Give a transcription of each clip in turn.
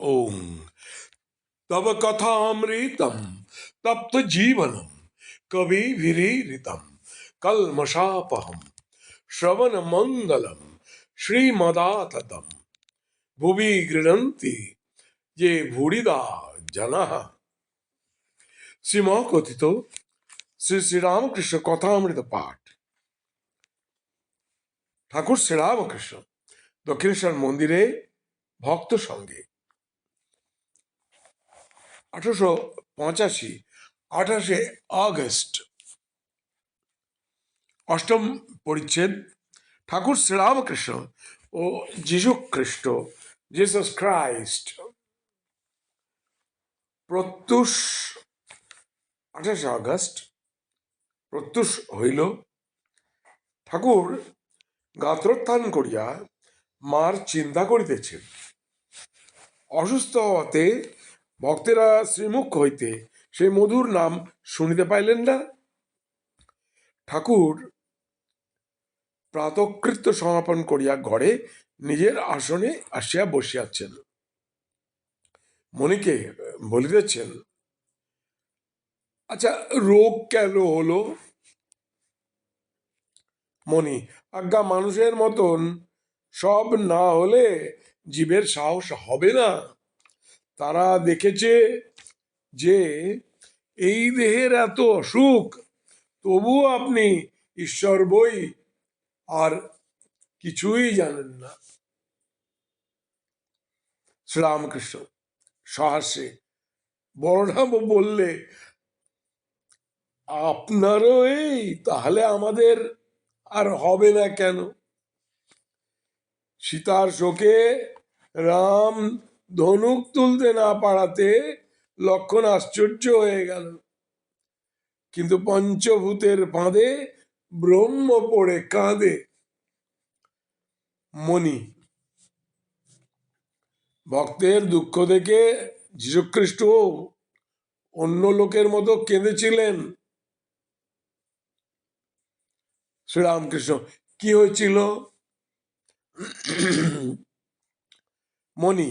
ओम तव कथामृतम तप्त जीवनम कवि विरीरितम कलमशापहम श्रवण मंगलम श्रीमदाततम भुवि गृह्णन्ति ये भूरिदा जनाः শ্রীম কথিত শ্রী শ্রীরামকৃষ্ণ কথামৃত পাঠ ঠাকুর শ্রীরামকৃষ্ণ দক্ষিণেশ্বর মন্দিরে ভক্ত সঙ্গে আঠারোশো পঁচাশি আঠাশে আগস্ট। অষ্টম পরিচ্ছেদ, ঠাকুর শ্রীরামকৃষ্ণ ও যীশু খ্রিস্ট জিসাস ক্রাইস্ট প্রত্যুষ আঠাশে আগস্ট, প্রত্যুষ হইল, ঠাকুর গাত্রোত্থান করিয়া মার চিন্তা করিতেছেন। অসুস্থ হওয়াতে ভক্তেরা শ্রীমুখ হইতে সেই মধুর নাম শুনিতে পাইলেন না? ঠাকুর প্রাতকৃত্য সমাপন করিয়া ঘরে নিজের আসনে আসিয়া বসিয়াছেন। মণিকে বলিতেছেন আচ্ছা রোগ কেন হলো? মণি, আজ্ঞা, মানুষের মতন সব না হলে জীবের সাহস হবে না। তারা দেখেছে যে এই দেহের এত অসুখ, তবুও আপনি ঈশ্বর বই আর কিছুই জানেন না। শ্রীরামকৃষ্ণ সহাস্যে বড়রাম বললে, আপনারও এই? তাহলে আমাদের আর হবে না কেন? সীতার শোকে রাম ধনুক তুলতে না পারাতে লক্ষণ আশ্চর্য হয়ে গেল। কিন্তু পঞ্চভূতের ফাঁদে ব্রহ্ম পড়ে কাঁদে। মণি, ভক্তের দুঃখ দেখে যীশুখ্রিস্ট অন্য লোকের মতো কেঁদেছিলেন। শ্রীরামকৃষ্ণ, কি হয়েছিল? মণি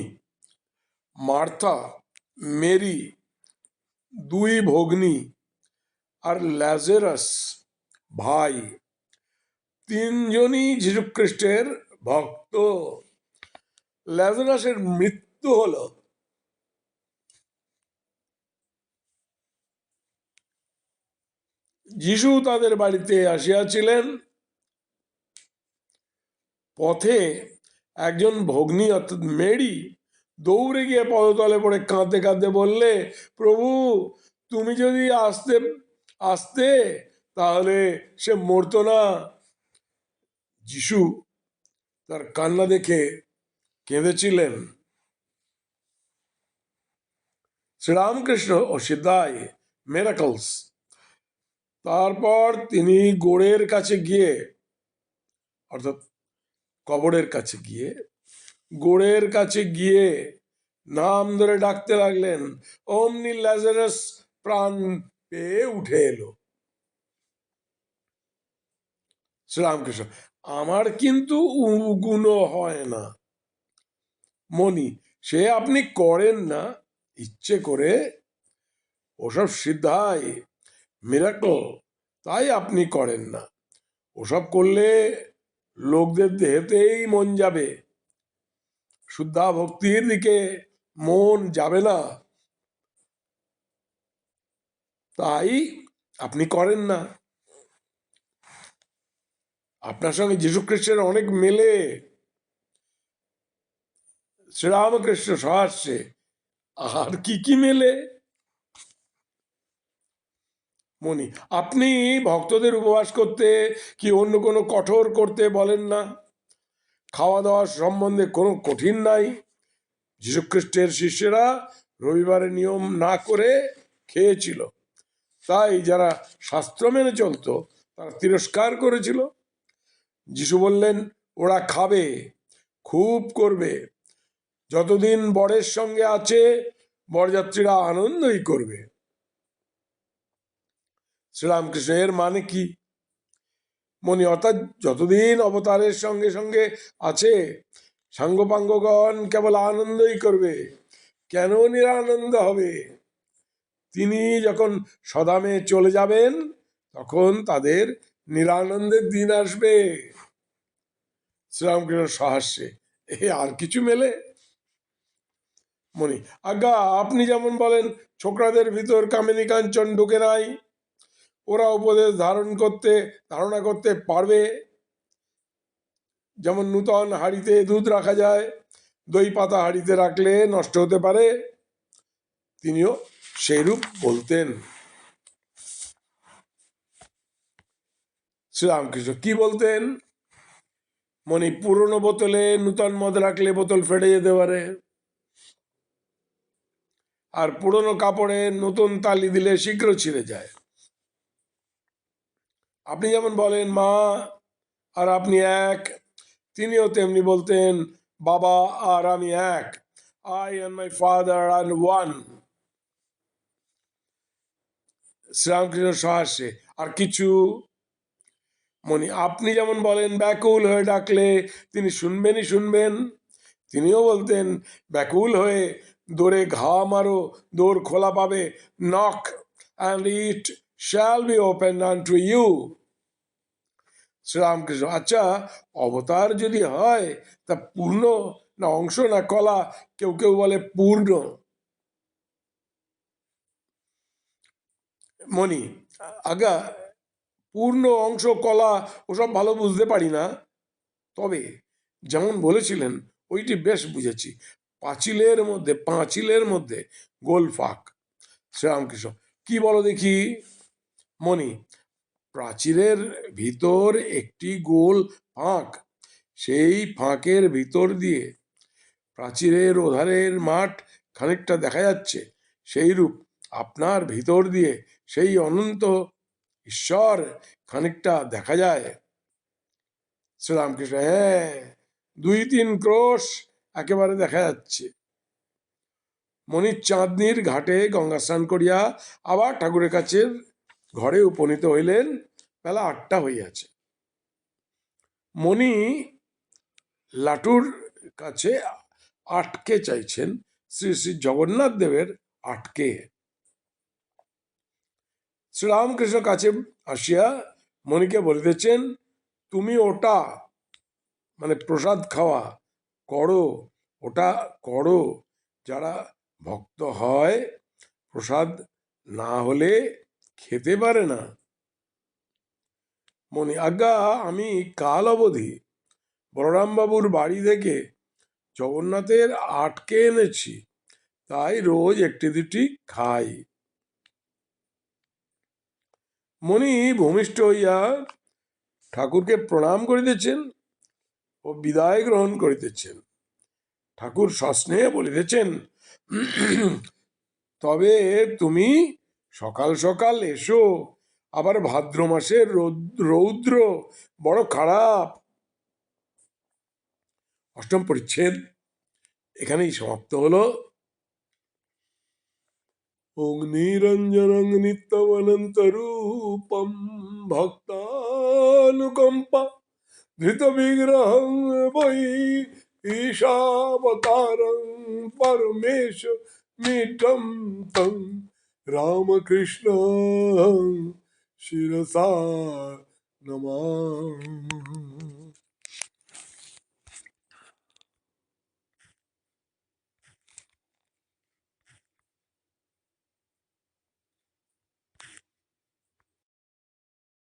মার্থা মেরি, দুই ভগ্নী আর ল্যাজেরাস ভাই। তিনজনই যীশুখ্রিস্টের ভক্ত। ল্যাজেরাসের মৃত্যু হলো। যিশু তাদের বাড়িতে আসিয়াছিলেন। পথে একজন ভগ্নী অর্থাৎ মেরি দৌড়ে গিয়ে পদতলে পড়ে কাঁদতে কাঁদতে বললে, প্রভু, তুমি যদি আসতে আসতে, তাহলে সে মরতো না। যিশু তার কান্না দেখে কেঁদেছিলেন। শ্রীরামকৃষ্ণ ও সিদ্ধায় মেরাকলস তারপর তিনি গোড়ের কাছে গিয়ে, অর্থাৎ কবরের কাছে গিয়ে গোড়ের কাছে গিয়ে নাম ধরে ডাকতে লাগলেন। অমনি ল্যাজারাস প্রাণ পেয়ে উঠে এলো। শ্রীরামকৃষ্ণ, আমার কিন্তু উগুনো হয় না। মনি সে আপনি করেন না? ইচ্ছে করে? ওসব সিদ্ধায়, মিরাকল, তাই আপনি করেন না। ওসব করলে লোকদের দেহেতেই মন যাবে। শুদ্ধা ভক্তির দিকে মন যাবে না। তাই আপনি করেন না। আপনার সঙ্গে যীশু খ্রিস্টের অনেক মেলে। শ্রীরামকৃষ্ণ সহাস্যে। আর কি কি মেলে? মনি, আপনি ভক্তদের উপবাস করতে কি অন্য কোনো কঠোর করতে বলেন না? খাওয়া দাওয়ার সম্বন্ধে কোনো কঠিন নাই। যীশুখ্রিস্টের শিষ্যেরা রবিবারে নিয়ম না করে খেয়েছিল। তাই যারা শাস্ত্র মেনে চলতো, তারা তিরস্কার করেছিল। যিশু বললেন, ওরা খাবে, খুব করবে। যতদিন বরের সঙ্গে আছে, বরযাত্রীরা আনন্দই করবে। শ্রীরামকৃষ্ণ এর মানে কি? মনি অর্থাৎ যতদিন অবতারের সঙ্গে সঙ্গে আছে, সাঙ্গপাঙ্গগণ কেবল আনন্দই করবে। কেন নিরানন্দ হবে? তিনি যখন সদামে চলে যাবেন, তখন তাদের নিরানন্দের দিন আসবে। শ্রীরামকৃষ্ণ সহাস্যে এ আর কিছু মেলে? মনি আজ্ঞা, আপনি যেমন বলেন, ছোকরাদের ভিতর কামিনী কাঞ্চন ঢুকে নাই। ওরা উপদেশ ধারণ করতে, ধারণা করতে পারবে। যেমন নূতন হাঁড়িতে দুধ রাখা যায়, দই পাতা হাঁড়িতে রাখলে নষ্ট হতে পারে, তিনিও সেইরূপ বলতেন। শ্রীরামকৃষ্ণ কি বলতেন? মনি পুরনো বোতলে নূতন মদ রাখলে বোতল ফেটে যেতে পারে। আর পুরনো কাপড়ে নতুন তালি দিলে শীঘ্র ছিঁড়ে যায়। আপনি যেমন বলেন মা, আর আপনি এক, তিনিও তেমনি বলতেন, বাবা আর আমি এক I and my father and one Sri Ramakrishna সহাস্যে আর কিছু মনি, আপনি যেমন বলেন, ব্যাকুল হয়ে ডাকলে তিনি শুনবেনই শুনবেন। তিনিও বলতেন, ব্যাকুল হয়ে দৌড়ে ঘা মারো, দৌড় খোলা পাবে knock and it shall be open unto you Sri Ramakrishna আচ্ছা অবতার যদি হয়, তা পূর্ণ না অংশ না কলা, কেউ কেউ বলে পূর্ণ। মনি আগা, পূর্ণ অংশ কলা, ওসব ভালো বুঝতে পারি না। তবে যেমন বলেছিলেন, ওইটি বেশ বুঝেছি। পাঁচিলের মধ্যে পাঁচিলের মধ্যে গোল ফাঁক। শ্রীরামকৃষ্ণ, কি বলো দেখি? মনি প্রাচীরের ভিতর একটি গোল ফাঁক। সেই ফাঁকের ভিতর দিয়ে প্রাচীরের ওধারের মাঠ খানিকটা দেখা যাচ্ছে। সেই রূপ আপনার ভিতর দিয়ে সেই অনন্ত ঈশ্বর খানিকটা দেখা যায়। শ্রীরামকৃষ্ণ হ্যাঁ দুই তিন ক্রোশ একেবারে দেখা যাচ্ছে। মনির চাঁদনির ঘাটে গঙ্গা স্নান করিয়া আবার ঠাকুরের কাছে ঘরে উপনীত হইলেন, বেলা আটটা হইয়াছে। মণি লাটুর কাছে আটকে চাইছেন, শ্রী শ্রী জগন্নাথ দেবের আটকে। শ্রীরামকৃষ্ণ কাছে আসিয়া মণিকে বলিতেছেন, তুমি ওটা মানে প্রসাদ খাওয়া করো, ওটা করো। যারা ভক্ত হয়, প্রসাদ না হলে খেতে পারে না। মনে, আজ্ঞা, আমি কাল অবধি বলরামবাবুর বাড়ি থেকে জগন্নাথের আটকে এনেছি, তাই রোজ একটি দুটি খাই। মণি ভূমিষ্ঠ হইয়া ঠাকুরকে প্রণাম করিতেছেন ও বিদায় গ্রহণ করিতেছেন। ঠাকুর সস্নেহে বলিতেছেন, তবে তুমি সকাল সকাল এসো। আবার ভাদ্র মাসের রৌদ্র বড় খারাপ। অষ্টম পরিচ্ছেদ। এখানেই সমাপ্ত হলো। অগ্নিরঞ্জনং নিত্যমনন্তরূপম ভক্তানুকম্পা ধৃত বিগ্রহং বৈ ঈশাবতারং পরমেশ মিটম তং रामकृष्ण शिरसा नमः।